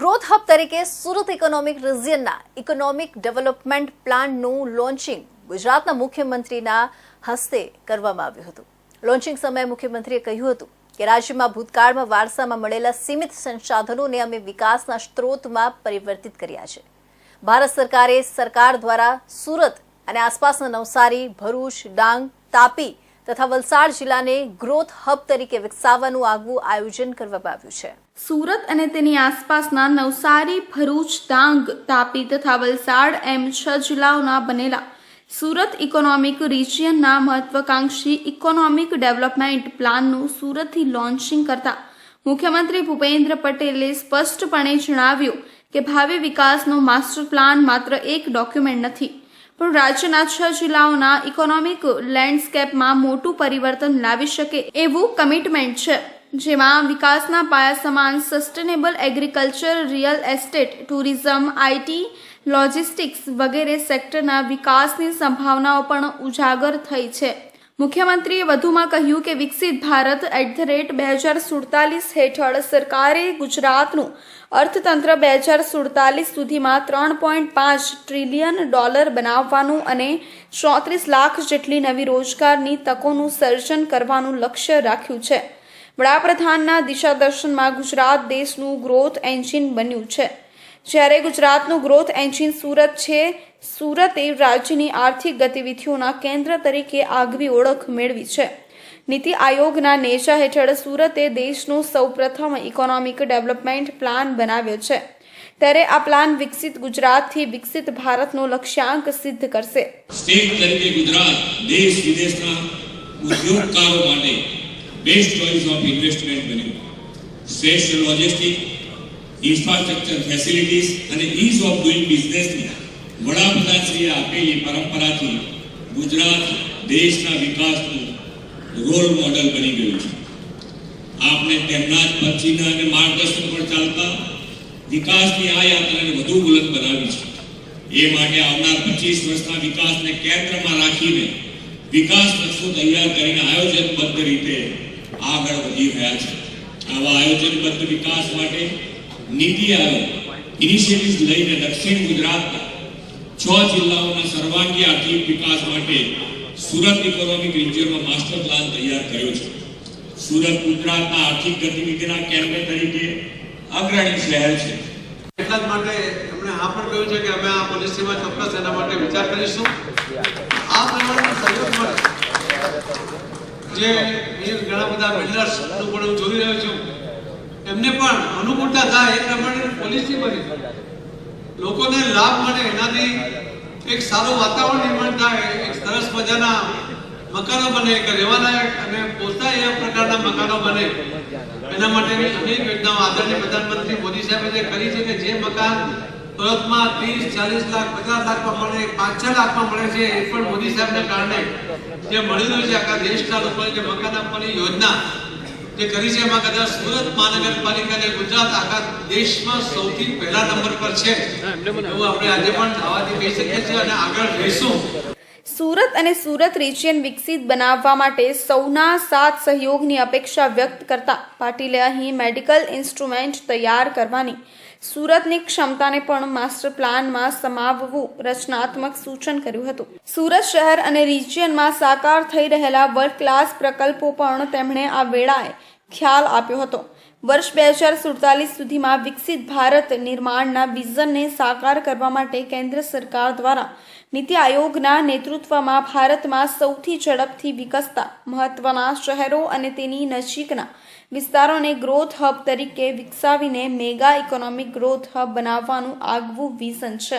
Growth hub તરીકે Surat economic રિજિયનના economic development પ્લાનનું લોન્ચિંગ ગુજરાતના મુખ્યમંત્રીના હસ્તે કરવામાં આવ્યું હતું. લોન્ચિંગ સમયે મુખ્યમંત્રીએ કહ્યું હતું કે રાજ્યમાં ભૂતકાળમાં વારસામાં મળેલા સીમિત સંસાધનોને અમે વિકાસના સ્ત્રોતમાં પરિવર્તિત કર્યા છે. ભારત સરકારે સરકાર દ્વારા સુરત અને આસપાસના નવસારી, ભરૂચ, ડાંગ, તાપી તથા વલસાડ જિલ્લાને ગ્રોથ હબ તરીકે વિકસાવવાનું આગવું આયોજન કરવામાં આવ્યું છે. સુરત અને તેની આસપાસના નવસારી, ભરૂચ, ડાંગ, તાપી તથા વલસાડ એમ છ જિલ્લાઓના બનેલા સુરત ઇકોનોમિક રિજિયનના મહત્વાકાંક્ષી ઇકોનોમિક ડેવલપમેન્ટ પ્લાનનું સુરતથી લોન્ચિંગ કરતા મુખ્યમંત્રી ભૂપેન્દ્ર પટેલે સ્પષ્ટપણે જણાવ્યું કે ભાવિ વિકાસનો માસ્ટર પ્લાન માત્ર એક ડોક્યુમેન્ટ નથી પણ રાજ્યના છ જિલ્લાઓના ઇકોનોમિક લેન્ડસ્કેપમાં મોટું પરિવર્તન લાવી શકે એવું કમિટમેન્ટ છે. જેમાં વિકાસના પાયા સમાન sustainable agriculture real estate tourism IT logistics વગેરે સેક્ટરના વિકાસની સંભાવનાઓ પણ ઉજાગર થઈ છે. મુખ્યમંત્રીએ વધુમાં કહ્યું કે વિકસિત ભારત એટ ધ રેટ બે હજાર સુડતાલીસ હેઠળ સરકારે ગુજરાતનું અર્થતંત્ર બે હજાર સુડતાલીસ સુધીમાં ત્રણ પોઈન્ટ પાંચ ટ્રિલિયન ડોલર બનાવવાનું અને ચોત્રીસ લાખ જેટલી નવી રોજગારની તકોનું સર્જન કરવાનું લક્ષ્ય રાખ્યું છે. વડાપ્રધાનના દિશાદર્શનમાં ગુજરાત દેશનું ગ્રોથ એન્જિન બન્યું છે. જ્યારે ગુજરાતનું ગ્રોથ એન્જિન સુરત છે, સુરતે રાજ્યની આર્થિક ગતિવિધિઓના કેન્દ્ર તરીકે આગવી ઓળખ મેળવી છે. નીતિ આયોગના નેજા હેઠળ સુરતે દેશનો સૌપ્રથમ ઇકોનોમિક ડેવલપમેન્ટ પ્લાન બનાવ્યો છે. ત્યારે આ પ્લાન વિકસિત ગુજરાતથી વિકસિત ભારતનો લક્ષ્યાંક સિદ્ધ કરશે. સ્ટેટ તરીકે ગુજરાત દેશ વિદેશના ઉદ્યોગકારો માટે બેસ્ટ ચોઇસ ઓફ ઇન્વેસ્ટમેન્ટ બન્યું. શ્રેષ્ઠ લોજિસ્ટિક ઇન્ફ્રાસ્ટ્રક્ચર ફેસિલિટીઝ અને ઇઝ ઓફ ડુઈંગ બિઝનેસની વડાપ્રધાનશ્રીએ આપેલી પરંપરાથી ગુજરાત દેશના વિકાસનું રોલ મોડલ બની ગયું છે. આપણે તેમના જ પછીના અને માર્ગદર્શન પર ચાલતા વિકાસની આ યાત્રાને વધુ બુલંદ બનાવી છે. એ માટે આવનાર પચીસ વર્ષના વિકાસને કેન્દ્રમાં રાખીને વિકાસ નકશો તૈયાર કરીને આયોજનબદ્ધ રીતે આગળ વધી રહ્યા છે. આવા આયોજનબદ્ધ વિકાસ માટે નીતિ આયોગ ઇનિશિયેટિવ્સ લઈને દક્ષિણ ગુજરાતના છ જિલ્લાઓના સર્વાંગી આર્થિક વિકાસ માટે સુરત ઇકોનોમિક રિજિયનમાં માસ્ટર પ્લાન તૈયાર કર્યો છે. સુરત ગુજરાતના આર્થિક ગતિવિધિના કેન્દ્ર તરીકે અગ્રણી શહેર છે. એટલા જ માટે એમણે આ પણ કહ્યું છે કે અમે આ પોલિસીમાં ચોક્કસ એના માટે વિચાર કરીશું. આ પ્રમાણે સહયોગ મળે. જે ઘણા બધા બિલ્ડર્સનું પણ હું જોઈ રહ્યો છું. એમને પણ અનુકૂળતા થાય એ પ્રમાણે પોલિસી બની લોકોને લાભ મળે, એનાથી એક સારું વાતાવરણ નિર્માણ થાય, એક સરસ મજાના મકાનો બને કે રહેવાલાયક અને પોતા એવા પ્રકારના મકાનો બને. એના માટેની અનેક યોજનાઓ આદરણીય પ્રધાનમંત્રી મોદી સાહેબે જે કરી છે કે જે મકાન સુરતમાં ત્રીસ, ચાલીસ લાખ, પચાસ લાખમાં મળે, પાંચ, છ લાખમાં મળે છે, એ પણ મોદી સાહેબને કારણે. જે મળી છે આખા દેશના લોકોને જે મકાન આપવાની યોજના જે કરી છે એમાં કદાચ સુરત મહાનગરપાલિકા અને ગુજરાત આખા દેશમાં સૌથી પહેલા નંબર પર છે. એવું આપણે આજે પણ દાવાથી કહી શકીએ છીએ અને આગળ જઈશું. સુરત અને સુરત રિજિયન વિકસિત બનાવવા માટે સૌના સાથ સહયોગની અપેક્ષા વ્યક્ત કરતા પાટીલે અહીં મેડિકલ ઇન્સ્ટ્રુમેન્ટ તૈયાર કરવાની સુરતની ક્ષમતાને પણ માસ્ટર પ્લાનમાં સમાવવું રચનાત્મક સૂચન કર્યું હતું. સુરત શહેર અને રિજિયનમાં સાકાર થઈ રહેલા વર્લ્ડ ક્લાસ પ્રકલ્પો પણ તેમણે આ વેળાએ ખ્યાલ આપ્યો હતો. વર્ષ બે હજાર સુડતાલીસ સુધીમાં વિકસિત ભારત નિર્માણના વિઝનને સાકાર કરવા માટે કેન્દ્ર સરકાર દ્વારા નીતિ આયોગના નેતૃત્વમાં ભારતમાં સૌથી ઝડપથી વિકસતા મહત્વના શહેરો અને તેની નજીકના વિસ્તારોને ગ્રોથ હબ તરીકે વિકસાવીને મેગા ઇકોનોમિક ગ્રોથ હબ બનાવવાનું આગવું વિઝન છે.